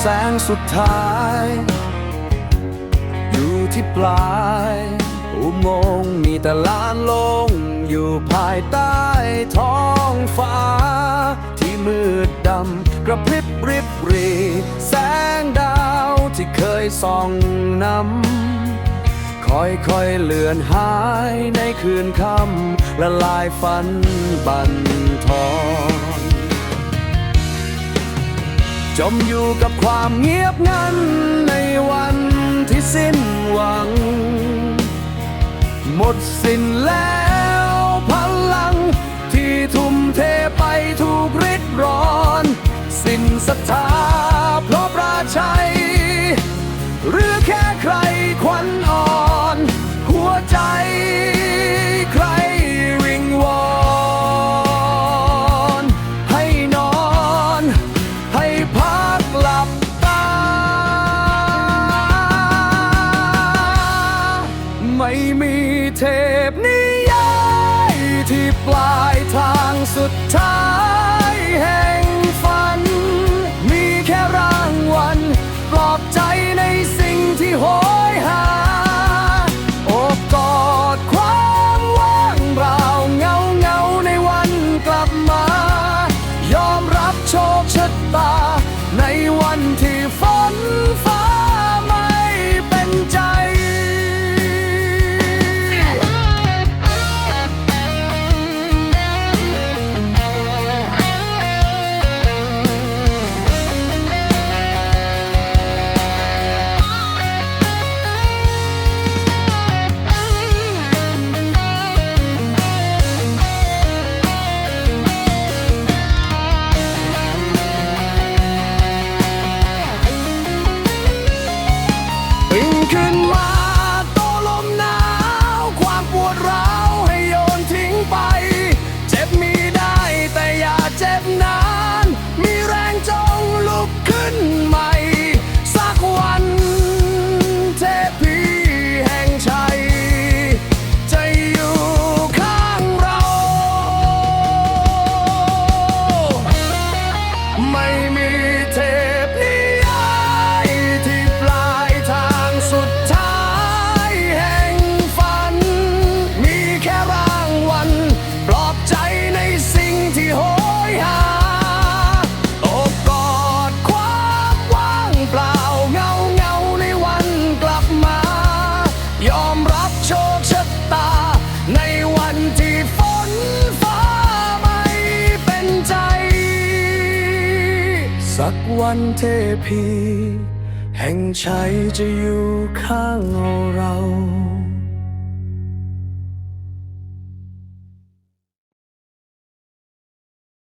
แสงสุดท้าย อยู่ที่ปลาย อุโมงค์มีแต่ลานลง อยู่ภายใต้ท้องฟ้า ที่มืดดำกระพริบริบรี แสงดาวที่เคยส่องนำค่อยๆเลือนหายในคืนค่ำละลายฝันบันทอน จมอยู่กับความเงียบงันในวันที่สิ้นหวัง หมดสิ้นแล้วพลัง ที่ทุ่มเทไปถูกริดร้อน สิ้นศรัทธา เทพนิยายที่ปลายทางสุดท้ายแห่งฝัน มีแค่รางวัลปลอบใจในสิ่งที่โหยหาอบกอดความว่างเปล่าเงาเงาในวันกลับมา ยอมรับโชคชะตาในวันที่ สักวันเทพี แห่งชัยจะอยู่ข้างเรา